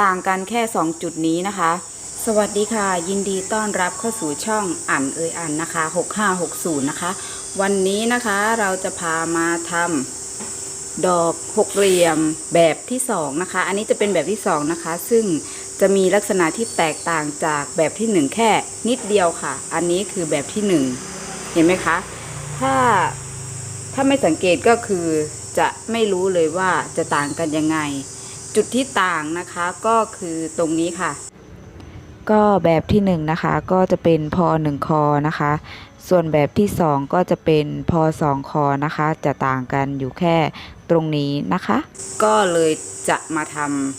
ต่างกันแค่ 2 จุดนี้นะคะ สวัสดีค่ะ ยินดีต้อนรับเข้าสู่ช่องอ่านเอ่ยอ่านนะคะ 6560 นะคะ วันนี้นะคะเราจะพามาทำดอกหกเหลี่ยมแบบที่สองนะคะ อันนี้จะเป็นแบบที่สองนะคะ ซึ่งจะมีลักษณะที่แตกต่างจากแบบที่หนึ่งแค่นิดเดียวค่ะ อันนี้คือแบบที่หนึ่งเห็นไหมคะ ถ้าถ้าไม่สังเกตก็คือจะไม่รู้เลยว่าจะต่างกันยังไง จุดที่ต่างนะคะก็คือตรงนี้ค่ะ ก็แบบที่หนึ่งนะคะก็จะเป็นพอหนึ่งคอนะคะ ส่วนแบบที่สองก็จะเป็นพอสองคอนะคะ จะต่างกันอยู่แค่ตรงนี้นะคะ ก็เลยจะมาท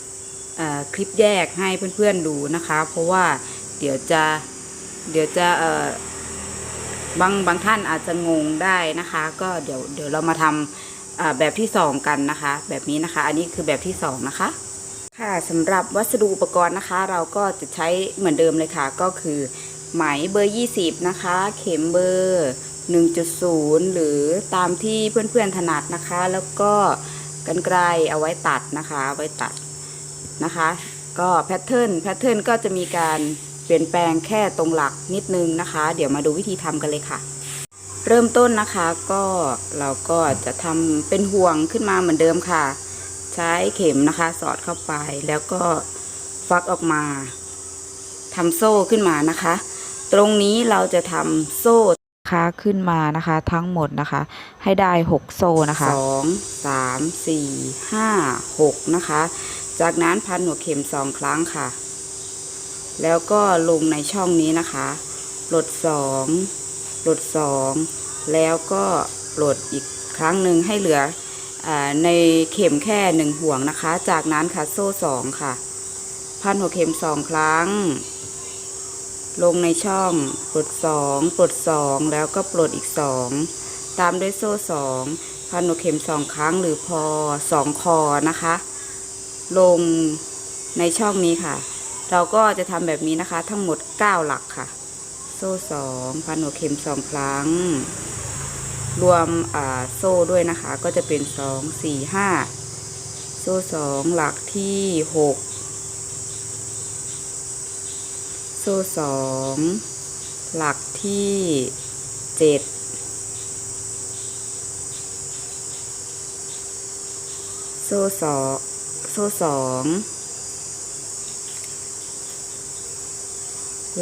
ำเอ่อคลิปแยกให้เพื่อนๆดูนะคะ เพราะว่าเดี๋ยวจะเดี๋ยวจะเอ่อบางบางท่านอาจจะงงได้นะคะ ก็เดี๋ยวเดี๋ยวเรามาทำอ่า แบบที่สองกันนะคะ แบบนี้นะคะ อันนี้คือแบบที่สองนะคะ ค่ะสำหรับวัสดุอุปกรณ์นะคะ เราก็จะใช้เหมือนเดิมเลยค่ะ ก็คือไหมเบอร์ 20 นะคะ เข็มเบอร์ 1.0 หรือตามที่เพื่อนๆถนัดนะคะ แล้วก็กันไกลเอาไว้ตัดนะคะเอาไว้ตัดนะคะ ก็แพทเทิร์นแพทเทิร์นก็จะมีการเปลี่ยนแปลงแค่ตรงหลักนิดนึงนะคะ เดี๋ยวมาดูวิธีทำกันเลยค่ะ เริ่มต้นนะคะก็เราก็จะทำเป็นห่วงขึ้นมาเหมือนเดิมค่ะ ใช้เข็มนะคะ สอดเข้าไปแล้วก็ฟักออกมาทำโซ่ขึ้นมานะคะ ตรงนี้เราจะทำโซ่ค้าขึ้นมานะคะ ทั้งหมดนะคะ ให้ได้ 6 โซ่นะคะ2 3 4 5 6นะคะ จากนั้นพันหัวเข็มสองครั้งค่ะ แล้วก็ลงในช่องนี้นะคะ หลด2 โหลด 2 แล้วก็โหลดอีกครั้งหนึ่งให้เหลืออในเข็มแค่ 1 ห่วงนะคะ จากนั้นค่ะโซ่ 2 ค่ะ พันหัวเข็ม 2 ครั้ง ลงในช่องปลด 2 ปลด 2 แล้วก็ปลดอีก 2 ตามด้วยโซ่ 2 พันหัวเข็ม 2 ครั้งหรือพอ 2 คอนะคะ ลงในช่องนี้ค่ะ เราก็จะทำแบบนี้นะคะทั้งหมด 9 หลักค่ะ ซ่สองพันหัวเข็มสองครั้ง รวมอ่าโซ่ด้วยนะคะก็จะเป็นสองสี่ห้าโซ่สองหลักที่หกโซ่สองหลักที่เจ็ดโซ่สองโซ่สอง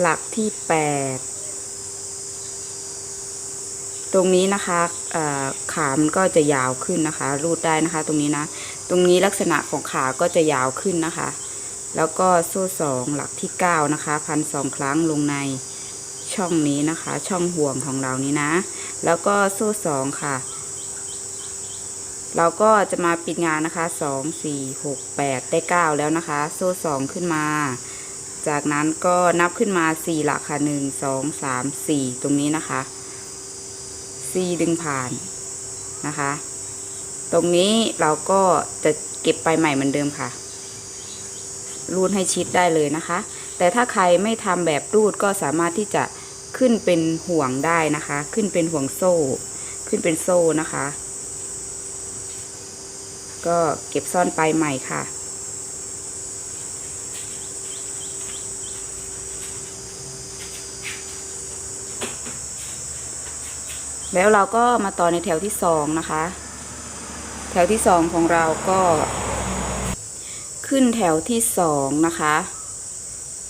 หลักที่แปด ตรงนี้นะคะขามันก็จะยาวขึ้นนะคะ รูดได้นะคะ ตรงนี้นะ ตรงนี้ลักษณะของขาก็จะยาวขึ้นนะคะ แล้วก็โซ่สองหลักที่เก้านะคะพันสองครั้งลงในช่องนี้นะคะ ช่องห่วงของเรานี้นะ แล้วก็โซ่สองค่ะ เราก็จะมาปิดงานนะคะสองสี่หกแปดได้เก้าแล้วนะคะ โซ่สองขึ้นมา จากนั้นก็นับขึ้นมาสี่หลักค่ะหนึ่งสองสามสี่ตรงนี้นะคะ ซี่ดึงผ่านนะคะ ตรงนี้เราก็จะเก็บไปใหม่เหมือนเดิมค่ะ รูดให้ชิดได้เลยนะคะ แต่ถ้าใครไม่ทำแบบรูดก็สามารถที่จะขึ้นเป็นห่วงได้นะคะ ขึ้นเป็นห่วงโซ่ ขึ้นเป็นโซ่นะคะ ก็เก็บซ่อนไปใหม่ค่ะ แล้วเราก็มาต่อในแถวที่สองนะคะ แถวที่สองของเราก็ ขึ้นแถวที่สองนะคะ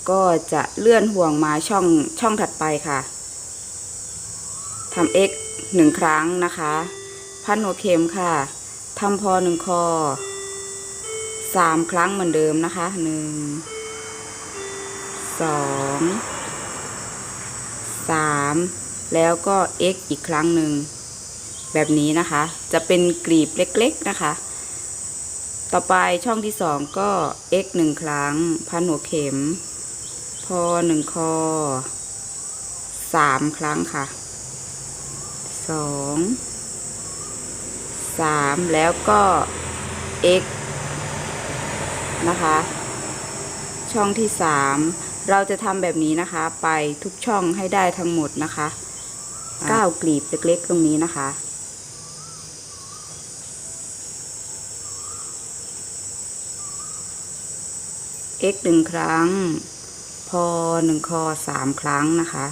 ก็จะเลื่อนห่วงมาช่องช่องถัดไปค่ะทำ x หนึ่งครั้งนะคะ พันหัวเข็มค่ะทำพอหนึ่งคอสามครั้งเหมือนเดิมนะคะหนึ่งสองสาม แล้วก็ x อีกครั้งหนึ่ง แบบนี้นะคะ จะเป็นกลีบเล็กๆนะคะ ต่อไปช่องที่สองก็ x หนึ่งครั้ง พันหัวเข็ม พอหนึ่งคอสามครั้งค่ะสองสามแล้วก็ x นะคะ ช่องที่สามเราจะทำแบบนี้นะคะ ไปทุกช่องให้ได้ทั้งหมดนะคะ เก้ากลีบเล็กๆตรงนี้นะคะ x หนึ่งครั้ง พอหนึ่งคอสามครั้งนะคะ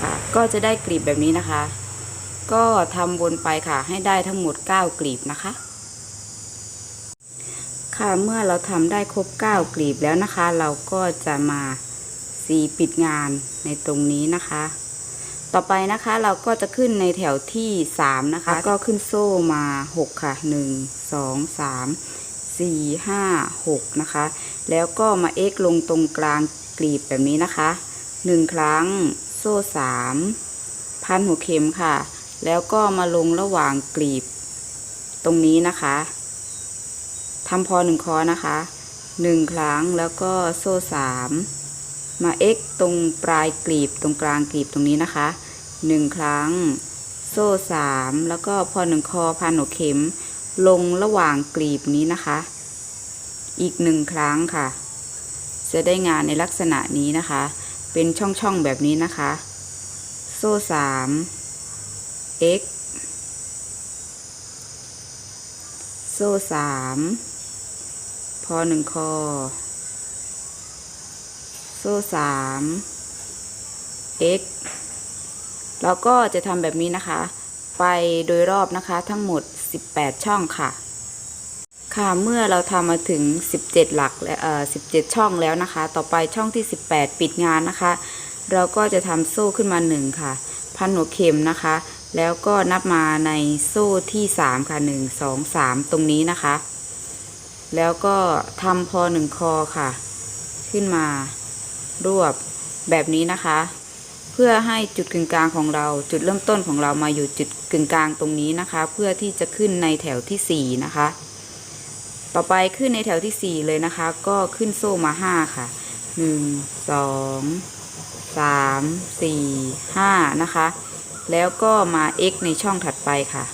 ค่ะก็จะได้กลีบแบบนี้นะคะ ก็ทำวนไปค่ะให้ได้ทั้งหมด 9 กลีบนะคะ ค่ะเมื่อเราทำได้ครบ9กลีบแล้วนะคะ เราก็จะมาสีปิดงานในตรงนี้นะคะ ต่อไปนะคะเราก็จะขึ้นในแถวที่ 3 นะคะ ก็ขึ้นโซ่มา 6 ค่ะ 1 2 3 4 5 6 นะคะ แล้วก็มา x ลงตรงกลางกลีบแบบนี้นะคะ 1 ครั้งโซ่ 3 พันหัวเข็มค่ะ แล้วก็มาลงระหว่างกลีบตรงนี้นะคะ ทำพอหนึ่งคอนะคะหนึ่งครั้งแล้วก็โซ่สามมา x ตรงปลายกลีบตรงกลางกลีบตรงนี้นะคะหนึ่งครั้ง โซ่สามแล้วก็พอหนึ่งคอพันหัวเข็ม ลงระหว่างกลีบนี้นะคะ อีกหนึ่งครั้งค่ะ จะได้งานในลักษณะนี้นะคะ เป็นช่องๆแบบนี้นะคะ โซ่สาม x โซ่สาม พอหนึ่งคอ โซ่สาม x แล้วก็จะทำแบบนี้นะคะ ไปโดยรอบนะคะทั้งหมด 18 ช่องค่ะ ค่ะเมื่อเราทำมาถึง 17 หลักและเอ่อ17 ช่องแล้วนะคะ ต่อไปช่องที่ 18 ปิดงานนะคะ เราก็จะทำโซ่ขึ้นมา 1 ค่ะ พันหัวเข็มนะคะ แล้วก็นับมาในโซ่ที่ 3 ค่ะ 1 2 3 ตรงนี้นะคะ แล้วก็ทำพอ1คอค่ะ ขึ้นมารวบแบบนี้นะคะ เพื่อให้จุดกึ่งกลางของเราจุดเริ่มต้นของเรามาอยู่จุดกึ่งกลางตรงนี้นะคะ เพื่อที่จะขึ้นในแถวที่ 4 นะคะ ต่อไปขึ้นในแถวที่ 4 เลยนะคะ ก็ขึ้นโซ่มา 5 ค่ะ 1 2 3 4 5 นะคะ แล้วก็มา x ในช่องถัดไปค่ะ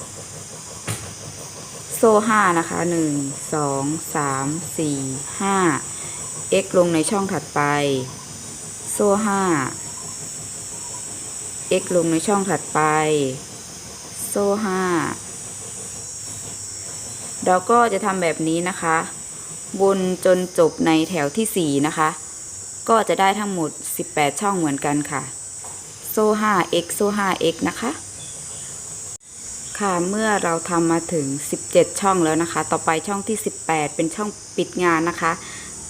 โซ่5นะคะ1 2 3 4 5 x ลงในช่องถัดไป โซ่5 x ลงในช่องถัดไป โซ่5เราก็จะทำแบบนี้นะคะ วนจนจบในแถวที่ 4 นะคะ ก็จะได้ทั้งหมด 18 ช่องเหมือนกันค่ะ โซ่ 5x โซ่ 5x นะคะ ค่ะเมื่อเราทำมาถึง 17 ช่องแล้วนะคะ ต่อไปช่องที่ 18 เป็นช่องปิดงานนะคะ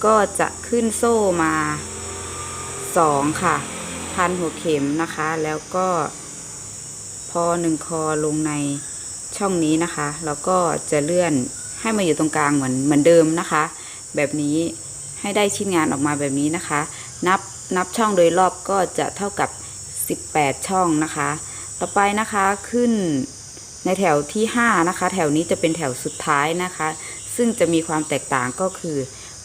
ก็จะขึ้นโซ่มา 2 ค่ะ พันหัวเข็มนะคะ แล้วก็พอหนึ่งคอลงในช่องนี้นะคะ แล้วก็จะเลื่อนให้มาอยู่ตรงกลางเหมือนเหมือนเดิมนะคะ แบบนี้ให้ได้ชิ้นงานออกมาแบบนี้นะคะ นับนับช่องโดยรอบก็จะเท่ากับ 18 ช่องนะคะ ต่อไปนะคะขึ้น ในแถวที่ 5 นะคะ แถวนี้จะเป็นแถวสุดท้ายนะคะ ซึ่งจะมีความแตกต่างก็คือ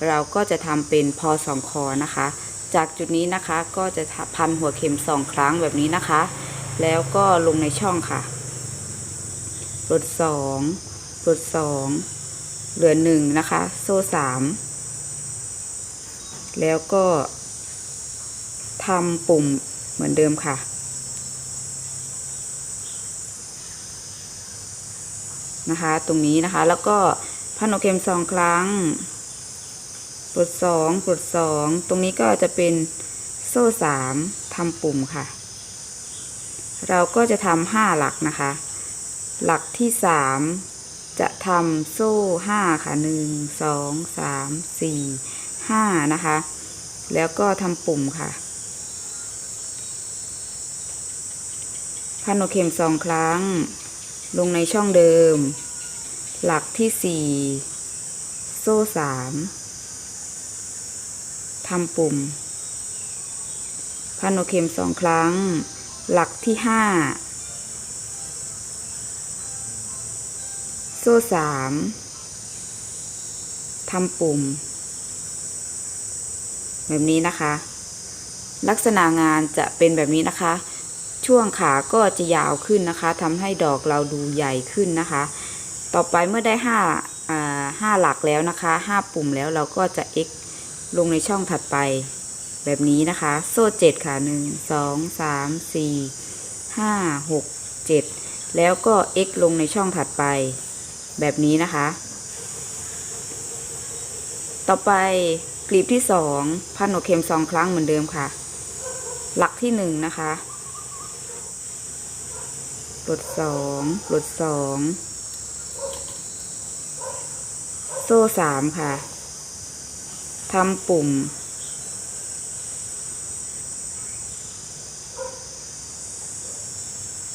เราก็จะทำเป็นพอสองคอนะคะ จากจุดนี้นะคะก็จะพันหัวเข็มสองครั้งแบบนี้นะคะ แล้วก็ลงในช่องค่ะปลดสองปลดสองเหลือหนึ่งนะคะ โซ่สามแล้วก็ทำปุ่มเหมือนเดิมค่ะ นะคะ ตรงนี้นะคะ แล้วก็พันหัวเข็มสองครั้งปลดสองปลดสองตรงนี้ก็จะเป็นโซ่สามทำปุ่มค่ะ เราก็จะทำห้าหลักนะคะ หลักที่สามจะทำโซ่ห้าค่ะหนึ่งสองสามสี่ห้านะคะ แล้วก็ทำปุ่มค่ะ พันหัวเข็มสองครั้ง ลงในช่องเดิม หลักที่สี่โซ่สามทำปุ่ม พันหัวเข็มสองครั้ง หลักที่ห้าโซ่สามทำปุ่ม แบบนี้นะคะ ลักษณะงานจะเป็นแบบนี้นะคะ ช่วงขาก็จะยาวขึ้นนะคะทำให้ดอกเราดูใหญ่ขึ้นนะคะ ต่อไปเมื่อได้ห้าห้าหลักแล้วนะคะห้าปุ่มแล้วเราก็จะ x ลงในช่องถัดไป แบบนี้นะคะ โซ่เจ็ดค่ะหนึ่งสองสามสี่ห้าหกเจ็ดแล้วก็ x ลงในช่องถัดไป แบบนี้นะคะ ต่อไปกลีบที่สองพันหัวเข็มสองครั้งเหมือนเดิมค่ะ หลักที่หนึ่งนะคะ ลดสองลดสองโซ่สามค่ะทำปุ่ม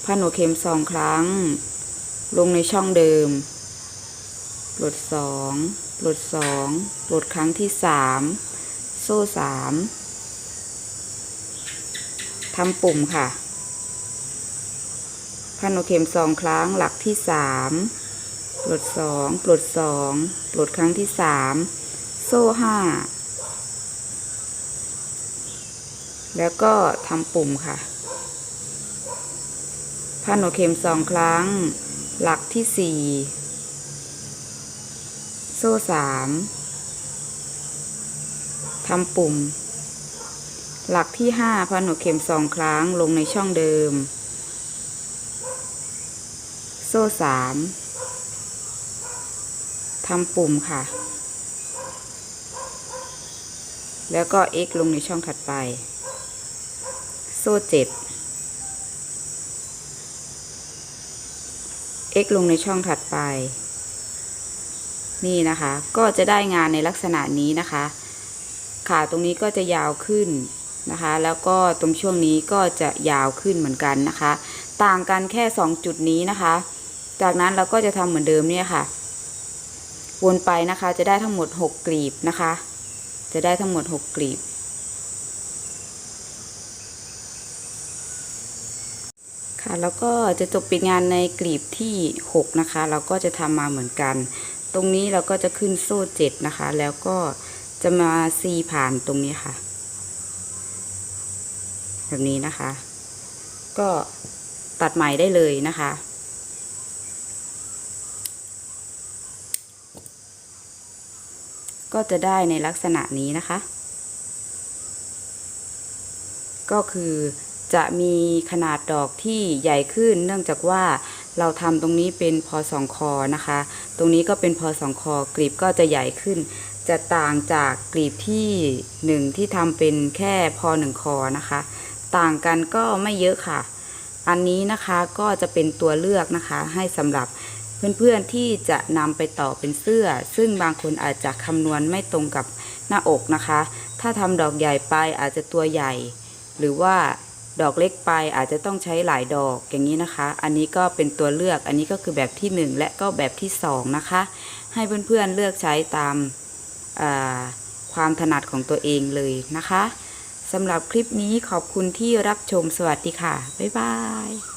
พันหัวเข็มสองครั้ง ลงในช่องเดิมปลดสองปลดสองปลดครั้งที่สามโซ่สามทำปุ่มค่ะ พันหัวเข็มสองครั้ง หลักที่สามปลดสองปลดสองปลดครั้งที่สามโซ่ห้าแล้วก็ทำปุ่มค่ะพันหัวเข็มสองครั้ง หลักที่สี่โซ่สามทำปุ่ม หลักที่ห้าพันหัวเข็มสองครั้งลงในช่องเดิม โซ่สามทำปุ่มค่ะ แล้วก็ x ลงในช่องถัดไป โซ่เจ็ด x ลงในช่องถัดไป นี่นะคะ ก็จะได้งานในลักษณะนี้นะคะ ขาตรงนี้ก็จะยาวขึ้นนะคะ แล้วก็ตรงช่วงนี้ก็จะยาวขึ้นเหมือนกันนะคะ ต่างกันแค่ 2 จุดนี้นะคะ จากนั้นเราก็จะทำเหมือนเดิมเนี่ยค่ะ วนไปนะคะ จะได้ทั้งหมด 6 กลีบนะคะ จะได้ทั้งหมด 6 กลีบ ค่ะ แล้วก็จะจบปิดงานในกลีบที่ 6 นะคะ เราก็จะทำมาเหมือนกัน ตรงนี้เราก็จะขึ้นโซ่ 7 นะคะ แล้วก็จะมาซีผ่านตรงนี้ค่ะ แบบนี้นะคะ ก็ตัดใหม่ได้เลยนะคะ ก็จะได้ในลักษณะนี้นะคะ ก็คือจะมีขนาดดอกที่ใหญ่ขึ้น เนื่องจากว่าเราทำตรงนี้เป็นพอสองคอนะคะ ตรงนี้ก็เป็นพอสองคอกลีบก็จะใหญ่ขึ้น จะต่างจากกลีบที่หนึ่งที่ทำเป็นแค่พอหนึ่งคอนะคะ ต่างกันก็ไม่เยอะค่ะ อันนี้นะคะก็จะเป็นตัวเลือกนะคะ ให้สำหรับ เพื่อนๆที่จะนำไปต่อเป็นเสื้อ ซึ่งบางคนอาจจะคำนวณไม่ตรงกับหน้าอกนะคะ ถ้าทำดอกใหญ่ไปอาจจะตัวใหญ่ หรือว่าดอกเล็กไปอาจจะต้องใช้หลายดอกอย่างนี้นะคะ อันนี้ก็เป็นตัวเลือก อันนี้ก็คือแบบที่ 1 และก็แบบที่ 2 นะคะ ให้เพื่อนๆเลือกใช้ตามาความถนัดของตัวเองเลยนะคะสำหรับคลิปนี้ขอบคุณที่รับชมสวัสดีค่ะ บ๊ายบาย